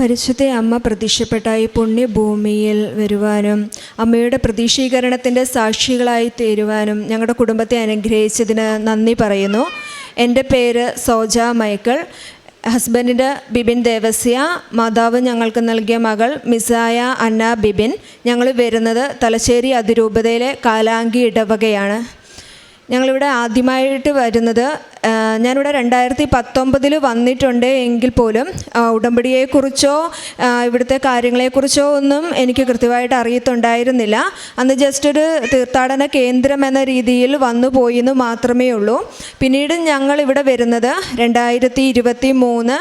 പരിശുദ്ധ അമ്മ പ്രത്യക്ഷപ്പെട്ട ഈ പുണ്യഭൂമിയിൽ വരുവാനും അമ്മയുടെ പ്രതീക്ഷീകരണത്തിന്റെ സാക്ഷികളായി തീരുവാനും ഞങ്ങളുടെ കുടുംബത്തെ അനുഗ്രഹിച്ചതിന് നന്ദി പറയുന്നു. എന്റെ പേര് സോജ മൈക്കിൾ. ഹസ്ബൻഡിന്റെ ബിബിൻ ദേവസ്യ. മാതാവ് ഞങ്ങൾക്ക് നൽകിയ മകൾ മിസായ അന്ന ബിബിൻ. ഞങ്ങൾ വരുന്നത് തലശ്ശേരി അതിരൂപതയിലെ കാലാങ്കി ഇടവകയാണ്. ഞങ്ങളിവിടെ ആദ്യമായിട്ട് വരുന്നത് ഞാനിവിടെ രണ്ടായിരത്തി പത്തൊമ്പതിൽ വന്നിട്ടുണ്ട് എങ്കിൽ പോലും ഉടമ്പടിയെക്കുറിച്ചോ ഇവിടുത്തെ കാര്യങ്ങളെക്കുറിച്ചോ ഒന്നും എനിക്ക് കൃത്യമായിട്ട് അറിയത്തുണ്ടായിരുന്നില്ല. അന്ന് ജസ്റ്റ് ഒരു തീർത്ഥാടന കേന്ദ്രം എന്ന രീതിയിൽ വന്നു പോയി എന്ന് മാത്രമേ ഉള്ളൂ. പിന്നീട് ഞങ്ങൾ ഇവിടെ വരുന്നത് രണ്ടായിരത്തി ഇരുപത്തി മൂന്ന്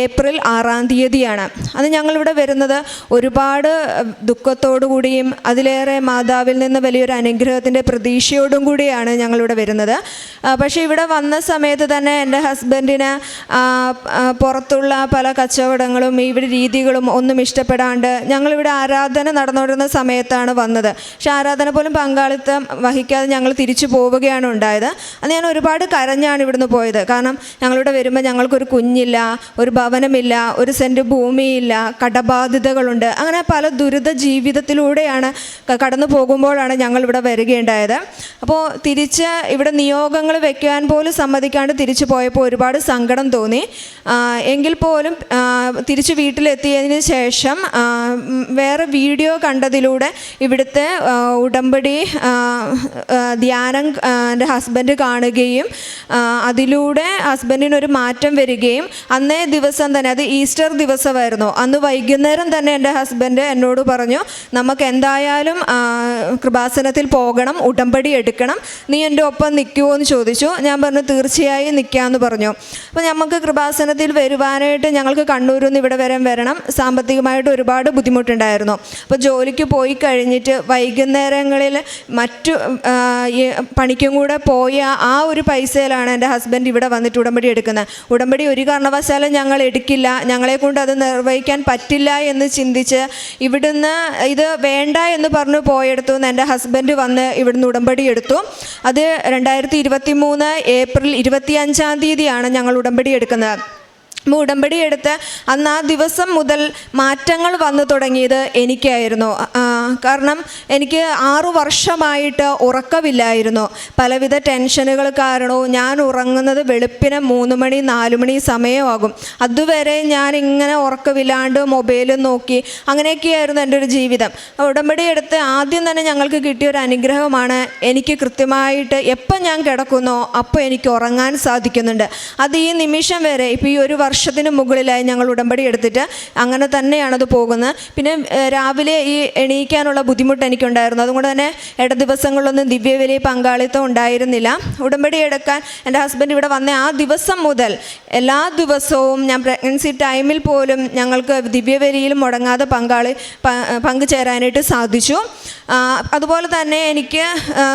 ഏപ്രിൽ ആറാം തീയതിയാണ്. അന്ന് ഞങ്ങളിവിടെ വരുന്നത് ഒരുപാട് ദുഃഖത്തോടു കൂടിയും അതിലേറെ മാതാവിൽ നിന്ന് വലിയൊരു അനുഗ്രഹത്തിന്റെ പ്രതീക്ഷയോടും കൂടിയാണ് ഞങ്ങളിവിടെ വരുന്നത്. പക്ഷേ ഇവിടെ വന്ന തന്നെ എന്റെ ഹസ്ബൻഡിന് പുറത്തുള്ള പല കച്ചവടങ്ങളും ഇവിടെ രീതികളും ഒന്നും ഇഷ്ടപ്പെടാണ്ട് ഞങ്ങളിവിടെ ആരാധന നടന്നുകൊണ്ടിരുന്ന സമയത്താണ് വന്നത്. പക്ഷെ ആരാധന പോലും പങ്കാളിത്തം വഹിക്കാതെ ഞങ്ങൾ തിരിച്ചു പോവുകയാണ് ഉണ്ടായത്. അന്ന് ഞാൻ ഒരുപാട് കരഞ്ഞാണ് ഇവിടുന്ന് പോയത്. കാരണം ഞങ്ങളിവിടെ വരുമ്പോൾ ഞങ്ങൾക്കൊരു കുഞ്ഞില്ല ഒരു ഭവനമില്ല ഒരു സെന്റ് ഭൂമിയില്ല കടബാധ്യതകളുണ്ട്. അങ്ങനെ പല ദുരിത ജീവിതത്തിലൂടെയാണ് കടന്നു പോകുമ്പോഴാണ് ഞങ്ങൾ ഇവിടെ വരികയുണ്ടായത്. അപ്പോൾ തിരിച്ച് ഇവിടെ നിയോഗങ്ങൾ വെക്കാൻ പോലും സമ്മതിക്കാണ്ട് തിരിച്ചു പോയപ്പോൾ ഒരുപാട് സങ്കടം തോന്നി. എങ്കിൽ പോലും തിരിച്ച് വീട്ടിലെത്തിയതിന് ശേഷം വേറെ വീഡിയോ കണ്ടതിലൂടെ ഇവിടുത്തെ ഉടമ്പടി ധ്യാനം എന്റെ ഹസ്ബൻഡ് കാണുകയും അതിലൂടെ ഹസ്ബൻഡിനൊരു മാറ്റം വരികയും അന്നേ ദിവസം തന്നെ അത് ഈസ്റ്റർ ദിവസമായിരുന്നു. അന്ന് വൈകുന്നേരം തന്നെ എന്റെ ഹസ്ബൻഡ് എന്നോട് പറഞ്ഞു നമുക്ക് എന്തായാലും കൃപാസനത്തിൽ പോകണം ഉടമ്പടി എടുക്കണം. നീ എന്റെ ഒപ്പം നിൽക്കുമോ എന്ന് ചോദിച്ചു. ഞാൻ പറഞ്ഞു തീർച്ചയായും നിൽക്കാമെന്ന് പറഞ്ഞു. അപ്പോൾ നമുക്ക് കൃപാസനത്തിൽ വരുവാനായിട്ട് ഞങ്ങൾക്ക് കണ്ണൂരിൽ നിന്ന് ഇവിടെ വരെ വരണം. സാമ്പത്തികമായിട്ട് ഒരുപാട് ബുദ്ധിമുട്ടുണ്ടായിരുന്നു. അപ്പോൾ ജോലിക്ക് പോയി കഴിഞ്ഞിട്ട് വൈകുന്നേരങ്ങളിൽ മറ്റു പണിക്കും കൂടെ പോയ ആ ഒരു പൈസയിലാണ് എന്റെ ഹസ്ബൻഡ് ഇവിടെ വന്നിട്ട് ഉടമ്പടി എടുക്കുന്നത്. ഉടമ്പടി ഒരു കാരണവശാലും ഞങ്ങൾ എടുക്കില്ല. ഞങ്ങളെ കൊണ്ട് അത് നിർവഹിക്കാൻ പറ്റില്ല എന്ന് ചിന്തിച്ച് ഇവിടുന്ന് ഇത് വേണ്ട എന്ന് പറഞ്ഞു പോയെടുത്തു എന്ന് എന്റെ ഹസ്ബൻഡ് വന്ന് ഇവിടുന്ന് ഉടമ്പടി എടുത്തു. അത് രണ്ടായിരത്തി ഇരുപത്തി മൂന്ന് ഏപ്രിൽ ഇരുപത്തി അഞ്ചാം തീയതിയാണ് ഞങ്ങൾ ഉടമ്പടി എടുക്കുന്നത്. ഉടമ്പടി എടുത്ത് അന്ന് ആ ദിവസം മുതൽ മാറ്റങ്ങൾ വന്നു തുടങ്ങിയത് എനിക്കായിരുന്നു. കാരണം എനിക്ക് ആറു വർഷമായിട്ട് ഉറക്കമില്ലായിരുന്നു. പലവിധ ടെൻഷനുകൾ കാരണവും ഞാൻ ഉറങ്ങുന്നത് വെളുപ്പിന് മൂന്ന് മണി നാല് മണി സമയമാകും. അതുവരെ ഞാൻ ഇങ്ങനെ ഉറക്കമില്ലാണ്ട് മൊബൈലും നോക്കി അങ്ങനെയൊക്കെയായിരുന്നു എന്റെ ഒരു ജീവിതം. ഉടമ്പടി എടുത്ത് ആദ്യം തന്നെ ഞങ്ങൾക്ക് കിട്ടിയ ഒരു അനുഗ്രഹമാണ് എനിക്ക് കൃത്യമായിട്ട് എപ്പം ഞാൻ കിടക്കുന്നോ അപ്പോൾ എനിക്ക് ഉറങ്ങാൻ സാധിക്കുന്നുണ്ട്. അത് ഈ നിമിഷം വരെ ഇപ്പോൾ ഈ ഒരു വർഷത്തിന് മുകളിലായി ഞങ്ങൾ ഉടമ്പടി എടുത്തിട്ട് അങ്ങനെ തന്നെയാണത് പോകുന്നത്. പിന്നെ രാവിലെ ഈ എണീക്കാനുള്ള ബുദ്ധിമുട്ട് എനിക്കുണ്ടായിരുന്നു. അതുകൊണ്ട് തന്നെ ഇട ദിവസങ്ങളിലൊന്നും ദിവ്യവലി പങ്കാളിത്തം ഉണ്ടായിരുന്നില്ല. ഉടമ്പടി എടുക്കാൻ എന്റെ ഹസ്ബൻഡ് ഇവിടെ വന്ന ആ ദിവസം മുതൽ എല്ലാ ദിവസവും ഞാൻ പ്രഗ്നൻസി ടൈമിൽ പോലും ഞങ്ങൾക്ക് ദിവ്യവലിയിൽ മുടങ്ങാതെ പങ്കാളി പങ്കുചേരാനായിട്ട് സാധിച്ചു. അതുപോലെ തന്നെ എനിക്ക്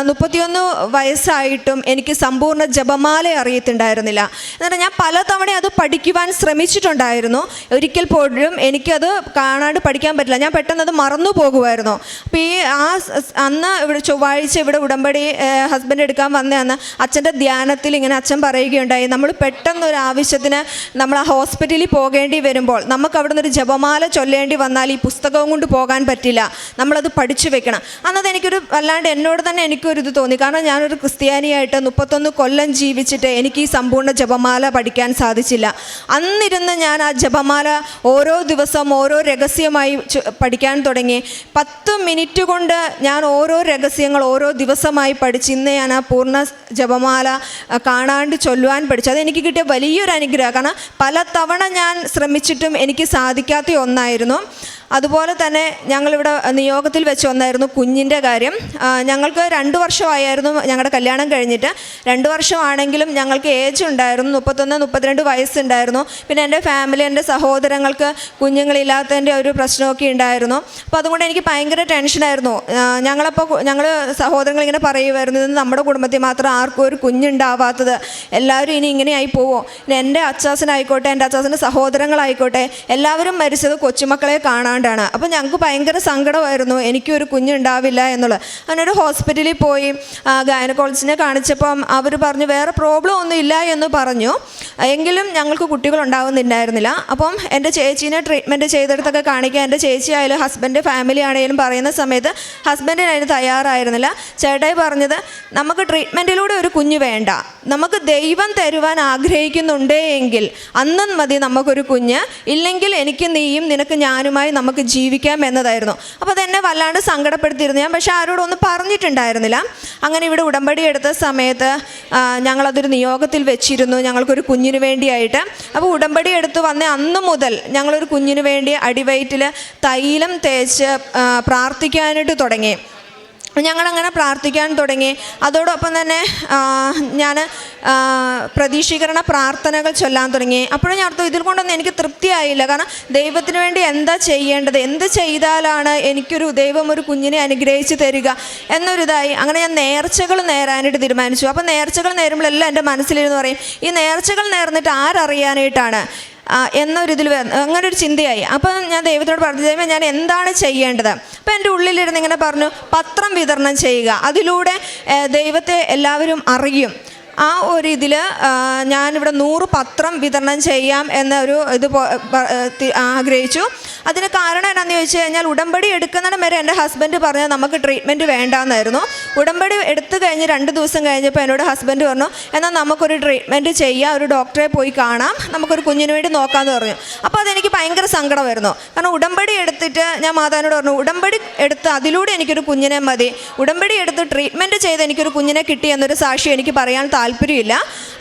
മുപ്പത്തിയൊന്ന് വയസ്സായിട്ടും എനിക്ക് സമ്പൂർണ ജപമാല അറിയത്തുണ്ടായിരുന്നില്ല. എന്നിട്ട് ഞാൻ പലതവണ അത് പഠിക്കുവാൻ ശ്രമിച്ചിട്ടുണ്ടായിരുന്നു. ഒരിക്കൽ പോലും എനിക്കത് കാണാണ്ട് പഠിക്കാൻ പറ്റില്ല. ഞാൻ പെട്ടെന്ന് അത് മറന്നു പോകുമായിരുന്നു. അപ്പോൾ ഈ ആ അന്ന് ഇവിടെ ചൊവ്വാഴ്ച ഇവിടെ ഉടമ്പടി ഹസ്ബൻഡ് എടുക്കാൻ വന്ന അന്ന് അച്ഛന്റെ ധ്യാനത്തിൽ ഇങ്ങനെ അച്ഛൻ പറയുകയുണ്ടായി. നമ്മൾ പെട്ടെന്ന് ഒരു ആവശ്യത്തിന് നമ്മൾ ആ ഹോസ്പിറ്റലിൽ പോകേണ്ടി വരുമ്പോൾ നമുക്ക് അവിടെ ഒരു ജപമാല ചൊല്ലേണ്ടി വന്നാൽ ഈ പുസ്തകവും കൊണ്ട് പോകാൻ പറ്റില്ല. നമ്മളത് പഠിച്ചു വെക്കണം. അന്നത് എനിക്കൊരു അല്ലാണ്ട് എന്നോട് തന്നെ എനിക്കൊരു ഇത് തോന്നി. കാരണം ഞാനൊരു ക്രിസ്ത്യാനിയായിട്ട് മുപ്പത്തൊന്ന് കൊല്ലം ജീവിച്ചിട്ട് എനിക്ക് ഈ സമ്പൂർണ ജപമാല പഠിക്കാൻ സാധിച്ചില്ല. അന്നിരുന്ന് ഞാൻ ആ ജപമാല ഓരോ ദിവസം ഓരോ രഹസ്യമായി പഠിക്കാൻ തുടങ്ങി. പത്ത് മിനിറ്റ് കൊണ്ട് ഞാൻ ഓരോ രഹസ്യങ്ങൾ ഓരോ ദിവസമായി പഠിച്ച് ഇന്ന് ഞാൻ ആ പൂർണ ജപമാല കാണാണ്ട് ചൊല്ലുവാൻ പഠിച്ചു. അതെനിക്ക് കിട്ടിയ വലിയൊരു അനുഗ്രഹം. കാരണം പല തവണ ഞാൻ ശ്രമിച്ചിട്ടും എനിക്ക് സാധിക്കാത്ത ഒന്നായിരുന്നു. അതുപോലെ തന്നെ ഞങ്ങളിവിടെ നിയോഗത്തിൽ വെച്ച് വന്നായിരുന്നു കുഞ്ഞിന്റെ കാര്യം. ഞങ്ങൾക്ക് രണ്ട് വർഷമായിരുന്നു ഞങ്ങളുടെ കല്യാണം കഴിഞ്ഞിട്ട്. രണ്ട് വർഷമാണെങ്കിലും ഞങ്ങൾക്ക് ഏജ് ഉണ്ടായിരുന്നു മുപ്പത്തൊന്ന് മുപ്പത്തിരണ്ട് വയസ്സുണ്ടായിരുന്നു. പിന്നെ എന്റെ ഫാമിലി എന്റെ സഹോദരങ്ങൾക്ക് കുഞ്ഞുങ്ങളില്ലാത്തതിന്റെ ഒരു പ്രശ്നമൊക്കെ ഉണ്ടായിരുന്നു. അപ്പോൾ അതുകൊണ്ട് എനിക്ക് ഭയങ്കര ടെൻഷനായിരുന്നു ഞങ്ങളപ്പോൾ ഞങ്ങൾ സഹോദരങ്ങൾ ഇങ്ങനെ പറയുമായിരുന്നു ഇത് നമ്മുടെ കുടുംബത്തിൽ മാത്രം ആർക്കും ഒരു കുഞ്ഞുണ്ടാവാത്തത്. എല്ലാവരും ഇനി ഇങ്ങനെയായി പോവോ. എന്റെ അച്ചാസനായിക്കോട്ടെ എന്റെ അച്ചാസന്റെ സഹോദരങ്ങളായിക്കോട്ടെ. എല്ലാവരും മരിച്ചത് കൊച്ചുമക്കളെ കാണാൻ അല്ലാണ്ടാണ് അപ്പോൾ ഞങ്ങൾക്ക് ഭയങ്കര സങ്കടമായിരുന്നു. എനിക്കൊരു കുഞ്ഞുണ്ടാവില്ല എന്നുള്ളത്. അങ്ങനെ ഹോസ്പിറ്റലിൽ പോയി ഗൈനക്കോളജിനെ കാണിച്ചപ്പം അവർ പറഞ്ഞു വേറെ പ്രോബ്ലം ഒന്നും ഇല്ല എന്ന് പറഞ്ഞു. എങ്കിലും ഞങ്ങൾക്ക് കുട്ടികൾ ഉണ്ടാവുന്നുണ്ടായിരുന്നില്ല. അപ്പം എന്റെ ചേച്ചീനെ ട്രീറ്റ്മെന്റ് ചെയ്തെടുത്തൊക്കെ കാണിക്കുക എന്റെ ചേച്ചി ആയാലും ഹസ്ബൻഡ് ഫാമിലി ആണെങ്കിലും പറയുന്ന സമയത്ത് ഹസ്ബൻഡിന് അതിന് തയ്യാറായിരുന്നില്ല. ചേട്ടായി പറഞ്ഞത് നമുക്ക് ട്രീറ്റ്മെന്റിലൂടെ ഒരു കുഞ്ഞ് വേണ്ട. നമുക്ക് ദൈവം തരുവാൻ ആഗ്രഹിക്കുന്നുണ്ടേ എങ്കിൽ അന്നും മതി നമുക്കൊരു കുഞ്ഞ്. ഇല്ലെങ്കിൽ എനിക്ക് നീയും നിനക്ക് ഞാനുമായി നമുക്ക് ജീവിക്കാം എന്നതായിരുന്നു. അപ്പോൾ അതെന്നെ വല്ലാണ്ട് സങ്കടപ്പെടുത്തിയിരുന്നു ഞാൻ. പക്ഷേ ആരോടൊന്നും പറഞ്ഞിട്ടുണ്ടായിരുന്നില്ല. അങ്ങനെ ഇവിടെ ഉടമ്പടി എടുത്ത സമയത്ത് ഞങ്ങളതൊരു നിയോഗത്തിൽ വെച്ചിരുന്നു. ഞങ്ങൾക്കൊരു കുഞ്ഞിന് വേണ്ടിയായിട്ട്. അപ്പോൾ ഉടമ്പടി എടുത്ത് വന്ന അന്ന് മുതൽ ഞങ്ങളൊരു കുഞ്ഞിന് വേണ്ടി അടിവയറ്റിൽ തൈലം തേച്ച് പ്രാർത്ഥിക്കാനായിട്ട് തുടങ്ങി. ഞങ്ങളങ്ങനെ പ്രാർത്ഥിക്കാൻ തുടങ്ങി. അതോടൊപ്പം തന്നെ ഞാൻ പ്രതീക്ഷീകരണ പ്രാർത്ഥനകൾ ചൊല്ലാൻ തുടങ്ങി. അപ്പോഴും ഞാൻ അർത്ഥം ഇതിൽ കൊണ്ടൊന്നും എനിക്ക് തൃപ്തിയായില്ല. കാരണം ദൈവത്തിന് വേണ്ടി എന്താ ചെയ്യേണ്ടത്? എന്ത് ചെയ്താലാണ് എനിക്കൊരു ദൈവം ഒരു കുഞ്ഞിനെ അനുഗ്രഹിച്ച് തരിക എന്നൊരിതായി അങ്ങനെ ഞാൻ നേർച്ചകൾ നേരാനായിട്ട് തീരുമാനിച്ചു. അപ്പോൾ നേർച്ചകൾ നേരുമ്പോഴെല്ലാം എന്റെ മനസ്സിലിരുന്ന് പറയും ഈ നേർച്ചകൾ നേർന്നിട്ട് ആരറിയാനായിട്ടാണ്? എന്നൊരിതിൽ അങ്ങനെ ഒരു ചിന്തയായി. അപ്പം ഞാൻ ദൈവത്തോട് പറഞ്ഞു ദൈവം ഞാൻ എന്താണ് ചെയ്യേണ്ടത്? അപ്പം എന്റെ ഉള്ളിലിരുന്ന് ഇങ്ങനെ പറഞ്ഞു പത്രം വിതരണം ചെയ്യുക. അതിലൂടെ ദൈവത്തെ എല്ലാവരും അറിയും. ആ ഒരു ഇതിൽ ഞാനിവിടെ നൂറ് പത്രം വിതരണം ചെയ്യാം എന്നൊരു ഇത് ആഗ്രഹിച്ചു. അതിന് കാരണം എന്നാന്ന് ചോദിച്ചു കഴിഞ്ഞാൽ ഉടമ്പടി എടുക്കുന്നിടം വരെ എന്റെ ഹസ്ബൻഡ് പറഞ്ഞത് നമുക്ക് ട്രീറ്റ്മെന്റ് വേണ്ടാന്നായിരുന്നു. ഉടമ്പടി എടുത്തു കഴിഞ്ഞ് രണ്ട് ദിവസം കഴിഞ്ഞപ്പോൾ എന്നോട് ഹസ്ബൻഡ് പറഞ്ഞു എന്നാൽ നമുക്കൊരു ട്രീറ്റ്മെന്റ് ചെയ്യാം ഒരു ഡോക്ടറെ പോയി കാണാം നമുക്കൊരു കുഞ്ഞിന് വേണ്ടി നോക്കാമെന്ന് പറഞ്ഞു. അപ്പോൾ അതെനിക്ക് ഭയങ്കര സങ്കടമായിരുന്നു. കാരണം ഉടമ്പടി എടുത്തിട്ട് ഞാൻ മാതാവിനോട് പറഞ്ഞു ഉടമ്പടി എടുത്ത് അതിലൂടെ എനിക്കൊരു കുഞ്ഞിനെ മതി. ഉടമ്പടി എടുത്ത് ട്രീറ്റ്മെന്റ് ചെയ്ത് എനിക്കൊരു കുഞ്ഞിനെ കിട്ടി എന്നൊരു സാക്ഷി എനിക്ക് പറയാൻ താല്പര്യമില്ല.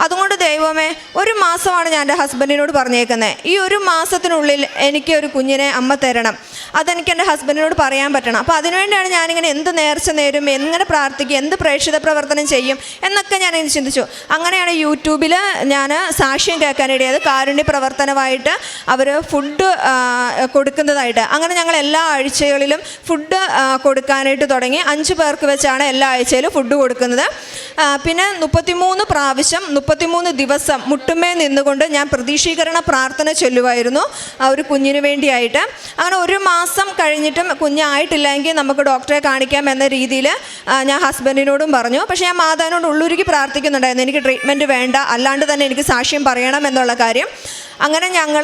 അതുകൊണ്ട് ദൈവമേ ഒരു മാസമാണ് ഞാൻ എന്റെ ഹസ്ബൻഡിനോട് പറഞ്ഞേക്കുന്നത് ഈ ഒരു മാസത്തിനുള്ളിൽ എനിക്ക് ഒരു കുഞ്ഞിനെ അമ്മ തരണം. അതെനിക്ക് എന്റെ ഹസ്ബൻഡിനോട് പറയാൻ പറ്റണം. അപ്പോൾ അതിനുവേണ്ടിയാണ് ഞാനിങ്ങനെ എന്ത് നേർച്ച നേരും എങ്ങനെ പ്രാർത്ഥിക്കും എന്ത് പ്രേക്ഷിത പ്രവർത്തനം ചെയ്യും എന്നൊക്കെ ഞാൻ ചിന്തിച്ചു. അങ്ങനെയാണ് യൂട്യൂബിൽ ഞാൻ സാക്ഷ്യം കേൾക്കാനിടയത് കാരുണ്യ പ്രവർത്തനമായിട്ട് അവർ ഫുഡ് കൊടുക്കുന്നതായിട്ട്. അങ്ങനെ ഞങ്ങൾ എല്ലാ ആഴ്ചകളിലും ഫുഡ് കൊടുക്കാനായിട്ട് തുടങ്ങി. അഞ്ച് പേർക്ക് വെച്ചാണ് എല്ലാ ആഴ്ചയിലും ഫുഡ് കൊടുക്കുന്നത്. പിന്നെ മുപ്പത്തിമൂന്ന് പ്രാവശ്യം മുപ്പത്തിമൂന്ന് ദിവസം മുട്ടുമേ നിന്നുകൊണ്ട് ഞാൻ പ്രതീക്ഷീകരണ പ്രാർത്ഥന ചൊല്ലുമായിരുന്നു ആ ഒരു കുഞ്ഞിന് വേണ്ടിയായിട്ട്. അങ്ങനെ ഒരു മാസം കഴിഞ്ഞിട്ടും കുഞ്ഞായിട്ടില്ല എങ്കിൽ നമുക്ക് ഡോക്ടറെ കാണിക്കാം എന്ന രീതിയിൽ ഞാൻ ഹസ്ബൻഡിനോടും പറഞ്ഞു. പക്ഷേ ഞാൻ മാതാവിനോട് ഉള്ളുരുക്കി പ്രാർത്ഥിക്കുന്നുണ്ടായിരുന്നു. എനിക്ക് ട്രീറ്റ്മെന്റ് വേണ്ട അല്ലാണ്ട് തന്നെ എനിക്ക് സാക്ഷ്യം പറയണം എന്നുള്ള കാര്യം. അങ്ങനെ ഞങ്ങൾ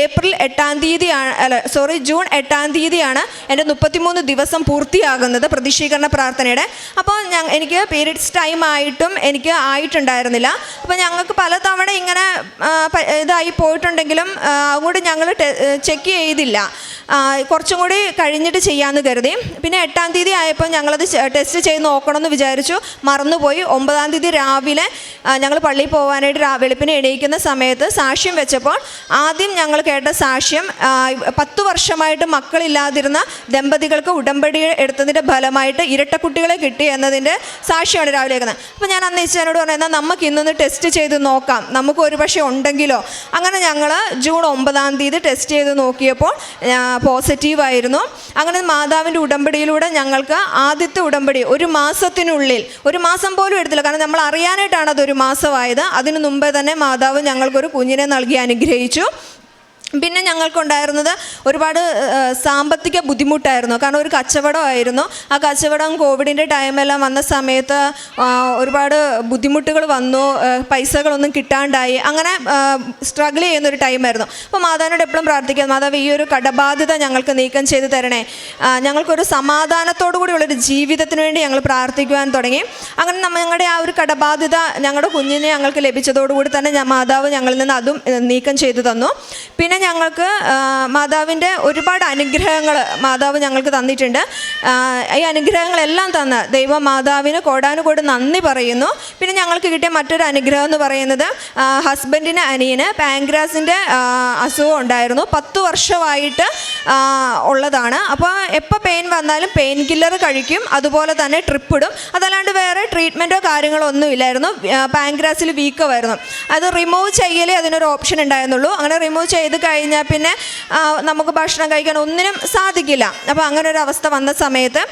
ഏപ്രിൽ എട്ടാം തീയതിയാണ് അല്ല സോറി ജൂൺ എട്ടാം തീയതിയാണ് എന്റെ മുപ്പത്തിമൂന്ന് ദിവസം പൂർത്തിയാകുന്നത് പ്രതിഷീകരണ പ്രാർത്ഥനയുടെ. അപ്പോൾ എനിക്ക് പീരീഡ്സ് ടൈം ആയിട്ടും എനിക്ക് ആയിട്ടുണ്ടായിരുന്നില്ല. അപ്പോൾ ഞങ്ങൾക്ക് പലതവണ ഇങ്ങനെ ഇതായി പോയിട്ടുണ്ടെങ്കിലും അങ്ങോട്ട് ഞങ്ങൾ ചെക്ക് ചെയ്തില്ല. കുറച്ചും കൂടി കഴിഞ്ഞിട്ട് ചെയ്യാമെന്ന് കരുതി. പിന്നെ എട്ടാം തീയതി ആയപ്പോൾ ഞങ്ങളത് ടെസ്റ്റ് ചെയ്ത് നോക്കണമെന്ന് വിചാരിച്ചു. മറന്നുപോയി. ഒമ്പതാം തീയതി രാവിലെ ഞങ്ങൾ പള്ളിയിൽ പോകാനായിട്ട് വെളുപ്പിന് എണീക്കുന്ന സമയത്ത് സാക്ഷ്യം വെച്ചപ്പോൾ ആദ്യം ഞങ്ങൾ കേട്ട സാക്ഷ്യം പത്ത് വർഷമായിട്ട് മക്കളില്ലാതിരുന്ന ദമ്പതികൾക്ക് ഉടമ്പടി എടുത്തതിന്റെ ഫലമായിട്ട് ഇരട്ടക്കുട്ടികളെ കിട്ടി എന്നതിന്റെ സാക്ഷ്യമാണ് രാവിലെ കേൾക്കുന്നത്. അപ്പോൾ ഞാൻ അന്ന് ഇച്ചനോട് പറഞ്ഞു എന്നാൽ നമുക്ക് ഇന്നൊന്ന് ടെസ്റ്റ് ചെയ്ത് നോക്കാം. നമുക്ക് ഒരു പക്ഷേ ഉണ്ടെങ്കിലോ? അങ്ങനെ ഞങ്ങൾ ജൂൺ ഒമ്പതാം തീയതി ടെസ്റ്റ് ചെയ്ത് നോക്കിയപ്പോൾ പോസിറ്റീവായിരുന്നു അങ്ങനെ മാതാവിന്റെ ഉടമ്പടിയിലൂടെ ഞങ്ങൾക്ക് ആദ്യത്തെ ഉടമ്പടി ഒരു മാസത്തിനുള്ളിൽ ഒരു മാസം പോലും എടുത്തില്ല. കാരണം നമ്മൾ അറിയാനായിട്ടാണ് അതൊരു മാസമായത്. അതിനു മുമ്പേ തന്നെ മാതാവ് ഞങ്ങൾക്കൊരു കുഞ്ഞിനെ നൽകി അനുഗ്രഹിച്ചു. പിന്നെ ഞങ്ങൾക്കുണ്ടായിരുന്നത് ഒരുപാട് സാമ്പത്തിക ബുദ്ധിമുട്ടായിരുന്നു. കാരണം ഒരു കച്ചവടമായിരുന്നു. ആ കച്ചവടം കോവിഡിന്റെ ടൈമെല്ലാം വന്ന സമയത്ത് ഒരുപാട് ബുദ്ധിമുട്ടുകൾ വന്നു. പൈസകളൊന്നും കിട്ടാണ്ടായി. അങ്ങനെ സ്ട്രഗിൾ ചെയ്യുന്ന ഒരു ടൈമായിരുന്നു. അപ്പോൾ മാതാവിനോട് എപ്പോഴും പ്രാർത്ഥിക്കുക മാതാവ് ഈ ഒരു കടബാധ്യത ഞങ്ങൾക്ക് നീക്കം ചെയ്ത് തരണേ. ഞങ്ങൾക്കൊരു സമാധാനത്തോടു കൂടിയുള്ളൊരു ജീവിതത്തിന് വേണ്ടി ഞങ്ങൾ പ്രാർത്ഥിക്കുവാൻ തുടങ്ങി. അങ്ങനെ ഞങ്ങളുടെ ആ ഒരു കടബാധ്യത ഞങ്ങളുടെ കുഞ്ഞിനെ ഞങ്ങൾക്ക് ലഭിച്ചതോടുകൂടി തന്നെ മാതാവ് ഞങ്ങളിൽ നിന്ന് അതും നീക്കം ചെയ്തു തന്നു. പിന്നെ ഞങ്ങൾക്ക് മാതാവിന്റെ ഒരുപാട് അനുഗ്രഹങ്ങൾ മാതാവ് ഞങ്ങൾക്ക് തന്നിട്ടുണ്ട്. ഈ അനുഗ്രഹങ്ങളെല്ലാം തന്ന ദൈവ മാതാവിന് കോടാനുകോട് നന്ദി പറയുന്നു. പിന്നെ ഞങ്ങൾക്ക് കിട്ടിയ മറ്റൊരു അനുഗ്രഹം എന്ന് പറയുന്നത് ഹസ്ബൻഡിന് അനിയന് പാങ്ക്രാസിന്റെ അസുഖം ഉണ്ടായിരുന്നു. പത്ത് വർഷമായിട്ട് ഉള്ളതാണ്. അപ്പോൾ എപ്പോൾ പെയിൻ വന്നാലും പെയിൻ കില്ലർ കഴിക്കും അതുപോലെ തന്നെ ട്രിപ്പിടും. അതല്ലാണ്ട് വേറെ ട്രീറ്റ്മെന്റോ കാര്യങ്ങളോ ഒന്നും ഇല്ലായിരുന്നു. പാങ്ക്രാസിൽ വീക്കമായിരുന്നു അത് റിമൂവ് ചെയ്യലേ അതിനൊരു ഓപ്ഷൻ ഉണ്ടായിരുന്നുള്ളൂ. അങ്ങനെ റിമൂവ് ചെയ്ത് കഴിഞ്ഞാൽ പിന്നെ നമുക്ക് ഭക്ഷണം കഴിക്കാൻ ഒന്നിനും സാധിക്കില്ല. അപ്പോൾ അങ്ങനെ ഒരു അവസ്ഥ വന്ന സമയത്ത്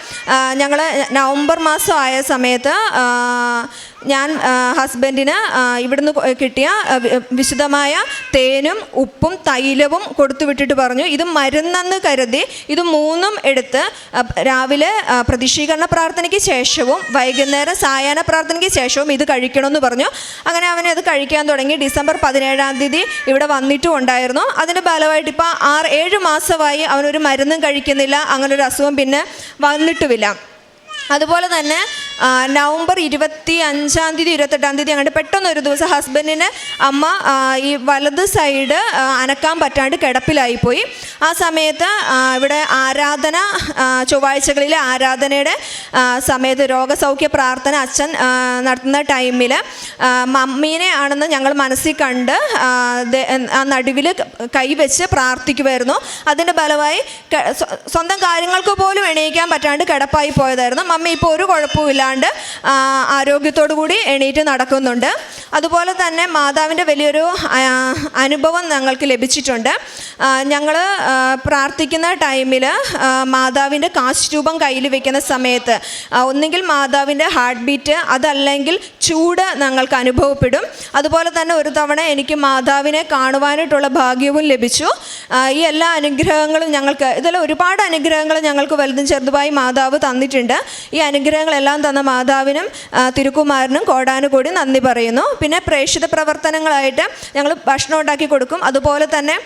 ഞങ്ങൾ നവംബർ മാസം ആയ സമയത്ത് ഞാൻ ഹസ്ബൻഡിന് ഇവിടുന്ന് കിട്ടിയ വിശദമായ തേനും ഉപ്പും തൈലവും കൊടുത്തു വിട്ടിട്ട് പറഞ്ഞു ഇത് മരുന്നെന്ന് കരുതി ഇത് മൂന്നും എടുത്ത് രാവിലെ പ്രതിഷീകരണ പ്രാർത്ഥനയ്ക്ക് ശേഷവും വൈകുന്നേരം സായാഹ്ന പ്രാർത്ഥനയ്ക്ക് ശേഷവും ഇത് കഴിക്കണമെന്ന് പറഞ്ഞു. അങ്ങനെ അവനെ അത് കഴിക്കാൻ തുടങ്ങി. ഡിസംബർ പതിനേഴാം തീയതി ഇവിടെ വന്നിട്ടും ഉണ്ടായിരുന്നു. അതിന്റെ ഫലമായിട്ട് ഇപ്പോൾ ആറ് ഏഴ് മാസമായി അവനൊരു മരുന്നും കഴിക്കുന്നില്ല അങ്ങനൊരു അസുഖം പിന്നെ വന്നിട്ടുമില്ല. അതുപോലെ തന്നെ നവംബർ ഇരുപത്തി അഞ്ചാം തീയതി ഇരുപത്തെട്ടാം തീയതി അങ്ങോട്ട് പെട്ടെന്ന് ഒരു ദിവസം ഹസ്ബൻഡിന് അമ്മ ഈ വലത് സൈഡ് അനക്കാൻ പറ്റാണ്ട് കിടപ്പിലായിപ്പോയി. ആ സമയത്ത് ഇവിടെ ആരാധന ചൊവ്വാഴ്ചകളിലെ ആരാധനയുടെ സമയത്ത് രോഗസൗഖ്യ പ്രാർത്ഥന അച്ഛൻ നടത്തുന്ന ടൈമിൽ മമ്മീനെ ആണെന്ന് ഞങ്ങൾ മനസ്സിൽ കണ്ട് ആ നടുവിൽ കൈവച്ച് പ്രാർത്ഥിക്കുമായിരുന്നു അതിന്റെ ഫലമായി സ്വന്തം കാര്യങ്ങൾക്ക് പോലും എണീക്കാൻ പറ്റാണ്ട് കിടപ്പായി പോയതായിരുന്നു. മമ്മി ഇപ്പോൾ ഒരു കുഴപ്പമില്ലാണ്ട് ഇല്ലാണ്ട് ആരോഗ്യത്തോടു കൂടി എണീറ്റ് നടക്കുന്നുണ്ട്. അതുപോലെ തന്നെ മാതാവിന്റെ വലിയൊരു അനുഭവം ഞങ്ങൾക്ക് ലഭിച്ചിട്ടുണ്ട്. ഞങ്ങൾ പ്രാർത്ഥിക്കുന്ന ടൈമിൽ മാതാവിന്റെ കാശ് രൂപം കയ്യിൽ വെക്കുന്ന സമയത്ത് ഒന്നെങ്കിൽ മാതാവിന്റെ ഹാർട്ട് ബീറ്റ് അതല്ലെങ്കിൽ ചൂട് ഞങ്ങൾക്ക് അനുഭവപ്പെടും. അതുപോലെ തന്നെ ഒരു തവണ എനിക്ക് മാതാവിനെ കാണുവാനായിട്ടുള്ള ഭാഗ്യവും ലഭിച്ചു. ഈ എല്ലാ അനുഗ്രഹങ്ങളും ഞങ്ങൾക്ക് ഇതെല്ലാം ഒരുപാട് അനുഗ്രഹങ്ങൾ ഞങ്ങൾക്ക് വലുതും ചെറുതുമായി മാതാവ് തന്നിട്ടുണ്ട്. ഈ അനുഗ്രഹങ്ങളെല്ലാം തന്ന മാതാവിനും തിരുക്കുമാരനും കോടാനുകൂടി നന്ദി പറയുന്നു. പിന്നെ പ്രേക്ഷിത പ്രവർത്തനങ്ങളായിട്ട് ഞങ്ങൾ ഭക്ഷണം ഉണ്ടാക്കി കൊടുക്കും. അതുപോലെ തന്നെ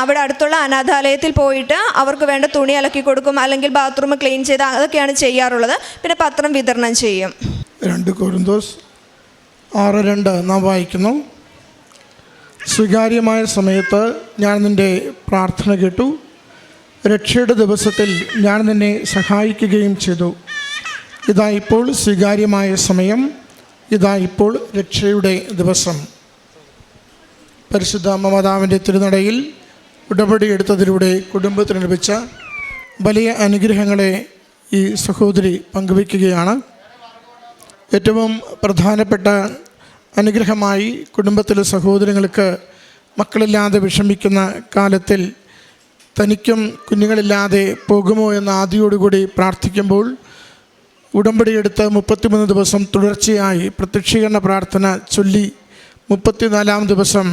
അവിടെ അടുത്തുള്ള അനാഥാലയത്തിൽ പോയിട്ട് അവർക്ക് വേണ്ട തുണി അലക്കി കൊടുക്കും. അല്ലെങ്കിൽ ബാത്റൂം ക്ലീൻ ചെയ്ത് അതൊക്കെയാണ് ചെയ്യാറുള്ളത്. പിന്നെ പത്രം വിതരണം ചെയ്യും. രണ്ട് കുരുന്തോസ് ആറ് രണ്ട് നാം വായിക്കുന്നു. സ്വീകാര്യമായ സമയത്ത് ഞാൻ നിന്റെ പ്രാർത്ഥന കേട്ടു. രക്ഷയുടെ ദിവസത്തിൽ ഞാൻ നിന്നെ സഹായിക്കുകയും ചെയ്തു. ഇതാ ഇപ്പോൾ സ്വീകാര്യമായ സമയം. ഇതാ ഇപ്പോൾ രക്ഷയുടെ ദിവസം. പരിശുദ്ധ മമതാവിന്റെ തിരുനടയിൽ ഉടപടി എടുത്തതിലൂടെ കുടുംബത്തിന് ലഭിച്ച വലിയ അനുഗ്രഹങ്ങളെ ഈ സഹോദരി പങ്കുവയ്ക്കുകയാണ്. ഏറ്റവും പ്രധാനപ്പെട്ട അനുഗ്രഹമായി കുടുംബത്തിലെ സഹോദരങ്ങൾക്ക് മക്കളില്ലാതെ വിഷമിക്കുന്ന കാലത്തിൽ തനിക്കും കുഞ്ഞുങ്ങളില്ലാതെ പോകുമോ എന്ന ആദിയോടുകൂടി പ്രാർത്ഥിക്കുമ്പോൾ ഉടമ്പടിയെടുത്ത് മുപ്പത്തിമൂന്ന് ദിവസം തുടർച്ചയായി പ്രത്യക്ഷീകരണ പ്രാർത്ഥന ചൊല്ലി മുപ്പത്തിനാലാം ദിവസം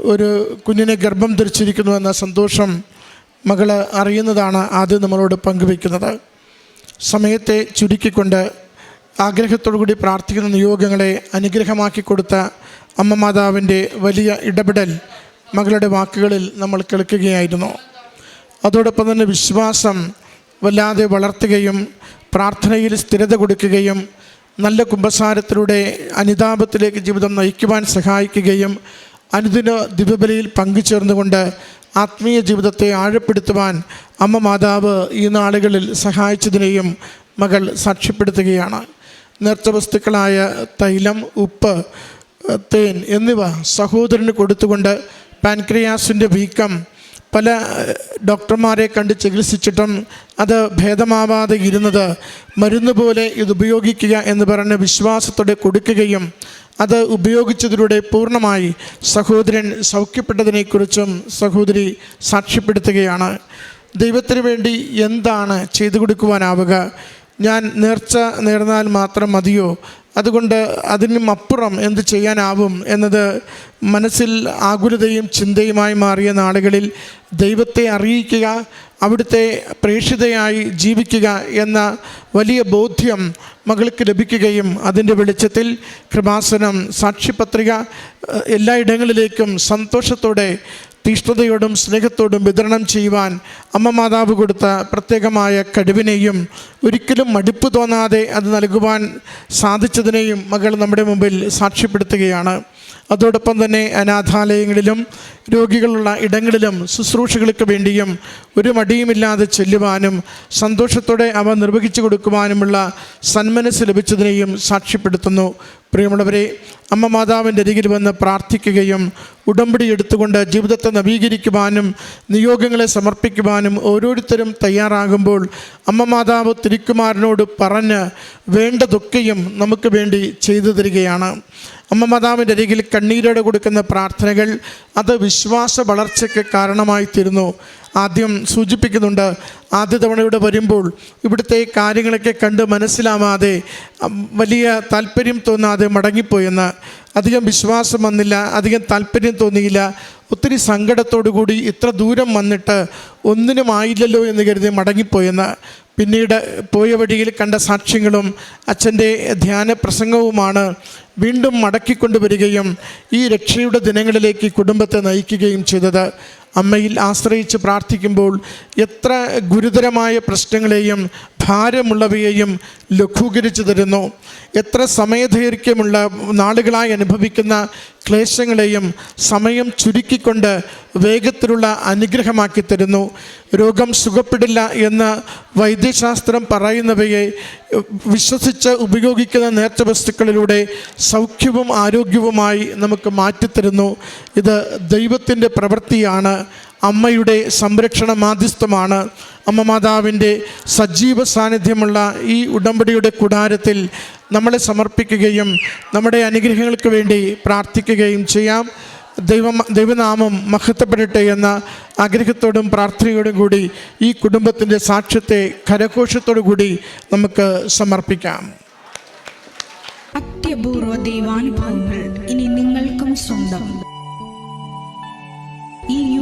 ഒരു കുഞ്ഞിനെ ഗർഭം ധരിച്ചിരിക്കുന്നു എന്ന സന്തോഷം മകൾ അറിയുന്നതാണ് ആദ്യം നമ്മളോട് പങ്കുവയ്ക്കുന്നത്. സമയത്തെ ചുരുക്കിക്കൊണ്ട് ആഗ്രഹത്തോടു കൂടി പ്രാർത്ഥിക്കുന്ന നിയോഗങ്ങളെ അനുഗ്രഹമാക്കി കൊടുത്ത അമ്മ മാതാവിന്റെ വലിയ ഇടപെടൽ മകളുടെ വാക്കുകളിൽ നമ്മൾ കേൾക്കുകയായിരുന്നു. അതോടൊപ്പം തന്നെ വിശ്വാസം വല്ലാതെ വളർത്തുകയും പ്രാർത്ഥനയിൽ സ്ഥിരത കൊടുക്കുകയും നല്ല കുംഭസാരത്തിലൂടെ അനിതാപത്തിലേക്ക് ജീവിതം നയിക്കുവാൻ സഹായിക്കുകയും അനുദിന ദിവബലിയിൽ പങ്കുചേർന്നുകൊണ്ട് ആത്മീയ ജീവിതത്തെ ആഴപ്പെടുത്തുവാൻ അമ്മ മാതാവ് ഈ നാളുകളിൽ സഹായിച്ചതിനെയും മകൾ സാക്ഷ്യപ്പെടുത്തുകയാണ്. നേർച്ച വസ്തുക്കളായ തൈലം ഉപ്പ് തേൻ എന്നിവ സഹോദരന് കൊടുത്തുകൊണ്ട് പാൻക്രിയാസിന്റെ വീക്കം പല ഡോക്ടർമാരെ കണ്ട് ചികിത്സിച്ചിട്ടും അത് ഭേദമാവാതെ ഇരുന്നത് മരുന്ന് പോലെ ഇത് ഉപയോഗിക്കുക എന്ന് പറഞ്ഞ് വിശ്വാസത്തോടെ കൊടുക്കുകയും അത് ഉപയോഗിച്ചതിലൂടെ പൂർണമായി സഹോദരൻ സൗഖ്യപ്പെട്ടതിനെക്കുറിച്ചും സഹോദരി സാക്ഷ്യപ്പെടുത്തുകയാണ്. ദൈവത്തിന് വേണ്ടി എന്താണ് ചെയ്തു കൊടുക്കുവാനാവുക? ഞാൻ നേർച്ച നേർന്നാൽ മാത്രം മതിയോ? അതുകൊണ്ട് അതിനും അപ്പുറം എന്ത് ചെയ്യാനാവും എന്നത് മനസ്സിൽ ആകുലതയും ചിന്തയുമായി മാറിയ നാളുകളിൽ ദൈവത്തെ അറിയിക്കുക അവിടുത്തെ പ്രേക്ഷിതയായി ജീവിക്കുക എന്ന വലിയ ബോധ്യം മകൾക്ക് ലഭിക്കുകയും അതിന്റെ വെളിച്ചത്തിൽ കൃപാസനം സാക്ഷിപത്രിക എല്ലായിടങ്ങളിലേക്കും സന്തോഷത്തോടെ തീഷ്ണതയോടും സ്നേഹത്തോടും വിതരണം ചെയ്യുവാൻ അമ്മ മാതാവ് കൊടുത്ത പ്രത്യേകമായ കഴിവിനെയും ഒരിക്കലും മടുപ്പ് തോന്നാതെ അത് നൽകുവാൻ സാധിച്ചതിനെയും മകൾ നമ്മുടെ മുമ്പിൽ സാക്ഷ്യപ്പെടുത്തുകയാണ്. അതോടൊപ്പം തന്നെ അനാഥാലയങ്ങളിലും രോഗികളുള്ള ഇടങ്ങളിലും ശുശ്രൂഷകൾക്ക് വേണ്ടിയും ഒരു മടിയുമില്ലാതെ ചെല്ലുവാനും സന്തോഷത്തോടെ അവ നിർവഹിച്ചു കൊടുക്കുവാനുമുള്ള സന്മനസ് ലഭിച്ചതിനെയും സാക്ഷ്യപ്പെടുത്തുന്നു. പ്രിയമുള്ളവരെ അമ്മ മാതാവിന്റെ അരികിൽ വന്ന് പ്രാർത്ഥിക്കുകയും ഉടമ്പടി എടുത്തുകൊണ്ട് ജീവിതത്തെ നവീകരിക്കുവാനും നിയോഗങ്ങളെ സമർപ്പിക്കുവാനും ഓരോരുത്തരും തയ്യാറാകുമ്പോൾ അമ്മ മാതാവ് തിരുക്കുമാരനോട് പറഞ്ഞ് വേണ്ടതൊക്കെയും നമുക്ക് വേണ്ടി ചെയ്തു തരികയാണ്. അമ്മ മാതാവിന്റെ അരികിൽ കണ്ണീരോടെ കൊടുക്കുന്ന പ്രാർത്ഥനകൾ അത് വിശ്വാസ വളർച്ചയ്ക്ക് കാരണമായി തീരുന്നു. ആദ്യം സൂചിപ്പിക്കുന്നുണ്ട് ആദ്യ തവണ ഇവിടെ വരുമ്പോൾ ഇവിടുത്തെ കാര്യങ്ങളൊക്കെ കണ്ട് മനസ്സിലാവാതെ വലിയ താല്പര്യം തോന്നാതെ മടങ്ങിപ്പോയെന്ന് അധികം വിശ്വാസം വന്നില്ല അധികം താല്പര്യം തോന്നിയില്ല. ഒത്തിരി കൂടി ഇത്ര ദൂരം വന്നിട്ട് ഒന്നിനും ആയില്ലല്ലോ എന്ന് കരുതി മടങ്ങിപ്പോയെന്ന് പിന്നീട് പോയ വഴിയിൽ കണ്ട സാക്ഷ്യങ്ങളും അച്ഛന്റെ ധ്യാന പ്രസംഗവുമാണ് വീണ്ടും മടക്കിക്കൊണ്ടുവരികയും ഈ രക്ഷയുടെ ദിനങ്ങളിലേക്ക് കുടുംബത്തെ നയിക്കുകയും ചെയ്തത്. അമ്മയിൽ ആശ്രയിച്ച് പ്രാർത്ഥിക്കുമ്പോൾ എത്ര ഗുരുതരമായ പ്രശ്നങ്ങളെയും ഭാരമുള്ളവയെയും ലഘൂകരിച്ചു തരുന്നു. എത്ര സമയദൈർഘ്യമുള്ള നാളുകളായി അനുഭവിക്കുന്ന ക്ലേശങ്ങളെയും സമയം ചുരുക്കിക്കൊണ്ട് വേഗത്തിലുള്ള അനുഗ്രഹമാക്കി തരുന്നു. രോഗം സുഖപ്പെടില്ല എന്ന് വൈദ്യശാസ്ത്രം പറയുന്നവയെ വിശ്വസിച്ച് ഉപയോഗിക്കുന്ന നേർച്ച വസ്തുക്കളിലൂടെ സൗഖ്യവും ആരോഗ്യവുമായി നമുക്ക് മാറ്റിത്തരുന്നു. ഇത് ദൈവത്തിന്റെ പ്രവൃത്തിയാണ്. അമ്മയുടെ സംരക്ഷണ മാധ്യസ്ഥമാണ്. അമ്മ മാതാവിന്റെ സജീവ സാന്നിധ്യമുള്ള ഈ ഉടമ്പടിയുടെ കുടാരത്തിൽ നമ്മളെ സമർപ്പിക്കുകയും നമ്മുടെ അനുഗ്രഹങ്ങൾക്ക് വേണ്ടി പ്രാർത്ഥിക്കുകയും ചെയ്യാം. ദൈവ ദൈവനാമം മഹത്വപ്പെടട്ടെ എന്ന ആഗ്രഹത്തോടും പ്രാർത്ഥനയോടും കൂടി ഈ കുടുംബത്തിന്റെ സാക്ഷ്യത്തെ കരഘോഷത്തോടു കൂടി നമുക്ക് സമർപ്പിക്കാം. അത്യപൂർവ ദൈവാനുഭവങ്ങൾ ഇനി നിങ്ങൾക്കും സ്വന്തം. ഈ